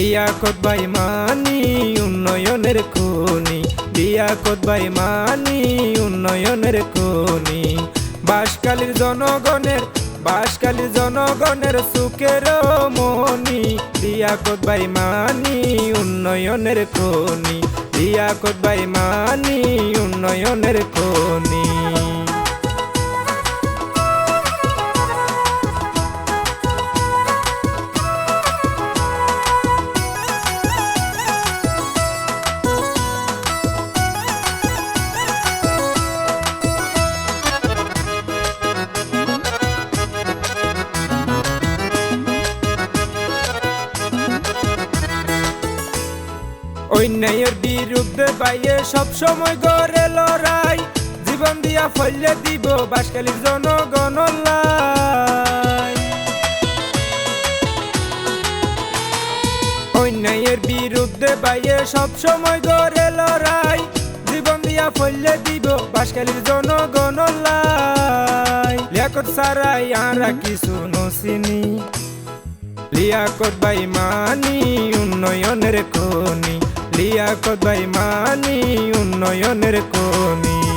লিয়াকত বাই মানি, উন্নয়নের খনি। লিয়াকত বাই মানি, উন্নয়নের খনি। বাসকালীর জনগণের বাসকালীর জনগণের সুখের মনি। লিয়াকত বাই মানি, উন্নয়নের খনি। লিয়াকত বাই মানি, উন্নয়নের খনি। অন্যায়ের বিরুদ্ধে বাইয়ে সবসময় গড়ে লড়াই। জীবন দিয়া ফলে দিব বাসকালীর জনগণ। অন্যায়ের বিরুদ্ধে বাইয়ে সবসময় গড়ে লড়াই। জীবন দিয়া ফলে দিব বাসকালীর জনগণ লেখত সারাই আরা কিছু নসিনি। লিয়াকত বাই মানি উন্নয়নের খনি। লিয়াকত বাই মানি উন্নয়নের খনি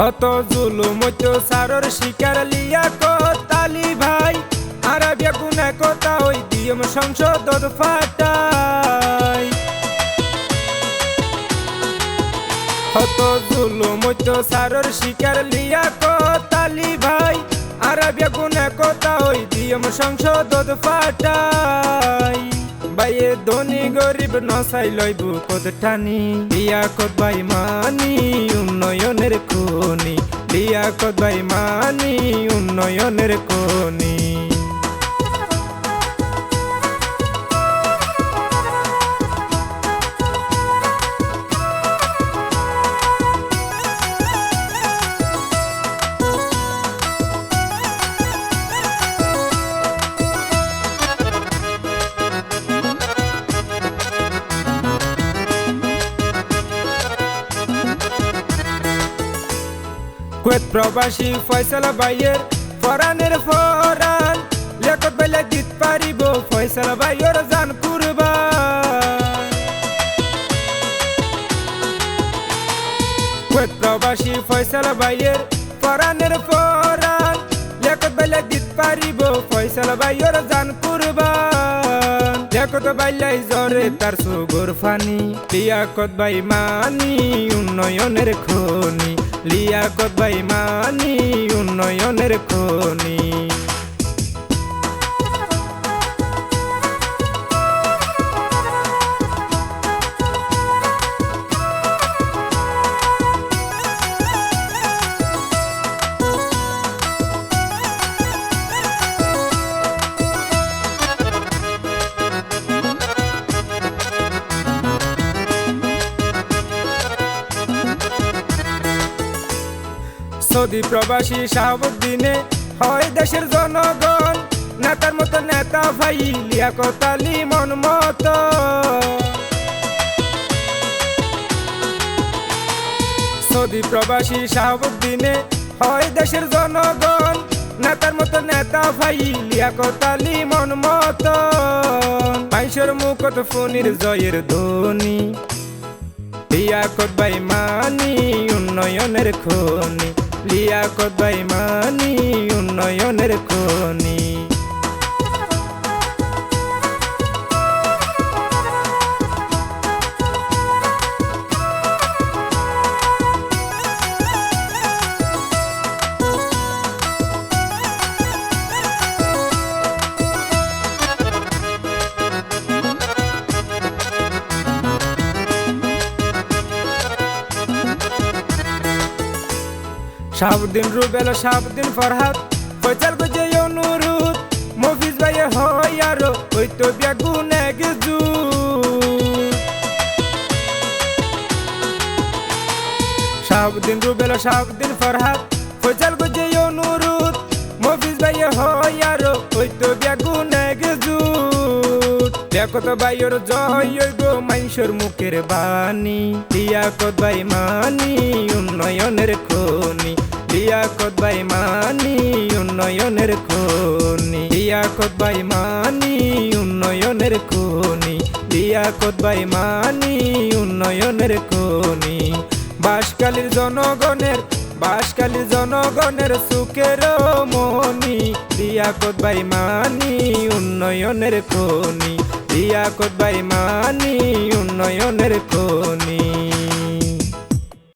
হত জুলুম সারর শিকার লিয়াকত আলী ভাই। আরবিয়া গুনা কথা ওই দিয়ম সংসদ ফাটাই। হত জুলুম সারর শিকার লিয়াকত আলী ভাই। আরবিয়া গুনা কথা ওই দিয়ম সংসদ ফাটাই। বাইয়ে ধনী গরিব নসাই লইব কত ঠানি লিয়াকত বাই মানি উন্নয়নের খনি লিয়াকত বাই মানি উন্নয়নের খনি কুয়েত প্রবাসী ফয়সালা বাইয়ের ফরানের ফরান। লেখত বাইলে দিত পারিব, ফয়সালা বাইয়ের জান কুরবান। কুয়েত প্রবাসী ফয়সালা বাইয়ের ফরানের ফরান। লেখত বাইলে দিত পারিব, ফয়সালা বাইয়ের জান কুরবান। লেখত বাইলাই জরে তার সুগর ফানি, লিয়াকত বাই মানি, উন্নয়নের খনি। লিয়াকত বাইমানি উন্নয়নের খনি। সৌদি প্রবাসী শাহাবুদ্দিনে, হয় দেশের জনগণ। নেতার মতো নেতা ভাই, লিয়াকত আলী মন মতো সৌদি প্রবাসী শাহাবুদ্দিনে, হয় দেশের জনগণ। নেতার মতো নেতা ভাই, লিয়াকত আলী মন মতো পাইসের মুখত ফনির জয়ের ধ্বনি, লিয়াকত বাই মানি, উন্নয়নের খনি। লিয়াকত বাই মানি উন্নয়নের খনি। শাহাবুদ্দিন রুবেল শাহাবুদ্দিন ফরহাদ, ফয়সাল গজে অনুরোধ মফিজ ভাই হয় আর, ওই তো বেগুন এক শাহবুদ্দিন রুবেল শাহবুদ্দিন ফরহাদ ফৈজাল গুজে অনুরুদ মফিজ ভাই হয় আরও, ওই তো বেগুন গজুট দেখত ভাইয়ের জয়, ওই গো মাইনসর মুখের বাণী। লিয়াকত ভাই মানি, উন্নয়নের খনি। লিয়াকত ভাই মানি, উন্নয়নের খনি। লিয়াকত ভাই মানি, উন্নয়নের খনি। লিয়াকত ভাই মানি, উন্নয়নের খনি। বাসকালীর জনগণের বাসকালীর জনগণের সুখের মনি লিয়াকত ভাই মানি, উন্নয়নের খনি। লিয়াকত ভাই মানি উন্নয়নের খনি।